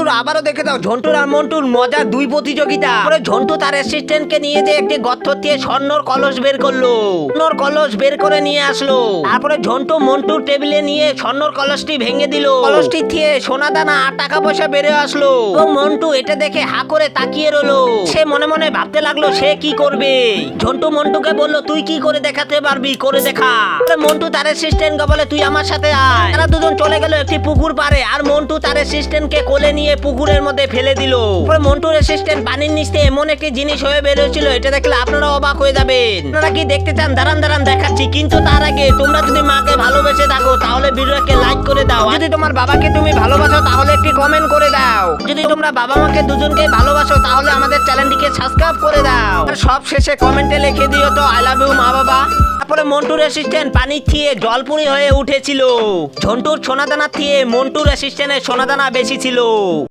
বন্ধুরা আবারও দেখে দাও, ঝন্টুর আর মন্টুর মজার দুই প্রতিযোগিতা। পরে ঝন্টু তার অ্যাসিস্ট্যান্টকে নিয়ে যে একটি গর্ত দিয়ে স্বর্ণর কলস বের করল। স্বর্ণর কলস বের করে নিয়ে আসলো। তারপরে ঝন্টু মন্টুর টেবিলে নিয়ে স্বর্ণর কলসটি ভেঙে দিল। কলসটি দিয়ে সোনা দানা আর টাকা পয়সা বেড়ে আসলো। এবং মন্টু এটা দেখে হা করে তাকিয়ে রইল। সে মনে মনে ভাবতে লাগল, সে কি করবে? ঝন্টু মন্টুকে বলল, তুই কি করে দেখাতে পারবি? করে দেখা। মন্টু তার অ্যাসিস্ট্যান্টকে বলে, তুই আমার সাথে আয়। তারা দুজন চলে গেল একটি পুকুর পারে আর মন্টু তার অ্যাসিস্ট্যান্টকে কোলে নিয়ে পুকুরের মধ্যে ফেলে দিল। মন্টুর অ্যাসিস্ট্যান্ট পানির নিচে এমন একটি জিনিস হয়ে বেরোছিল এটা দেখলে আপনারা অবাক হয়ে যাবেন। আপনারা কি দেখতে চান? দাঁড়ান দাঁড়ান, দেখাচ্ছি। কিন্তু তার আগে তোমরা যদি মাকে ভালোবেসে থাকো, তাহলে ভিডিওকে লাইক করে দাও। যদি তোমার বাবাকে তুমি ভালোবাসো, তাহলে একটি কমেন্ট করে দাও। যদি তোমরা বাবা মাকে দুজনকে ভালোবাসো, তাহলে আমাদের চ্যানেলটিকে সাবস্ক্রাইব করে দাও। আর সব শেষে কমেন্টে লিখে দিও তো আই লাভ ইউ মা বাবা। তারপরে মন্টুর অ্যাসিস্ট্যান্ট পানি থিয়ে জলপুরি হয়ে উঠেছিল। ঝন্টুর সোনাদানা থিয়ে মন্টুর অ্যাসিস্ট্যান্টের সোনাদানা বেশি ছিল।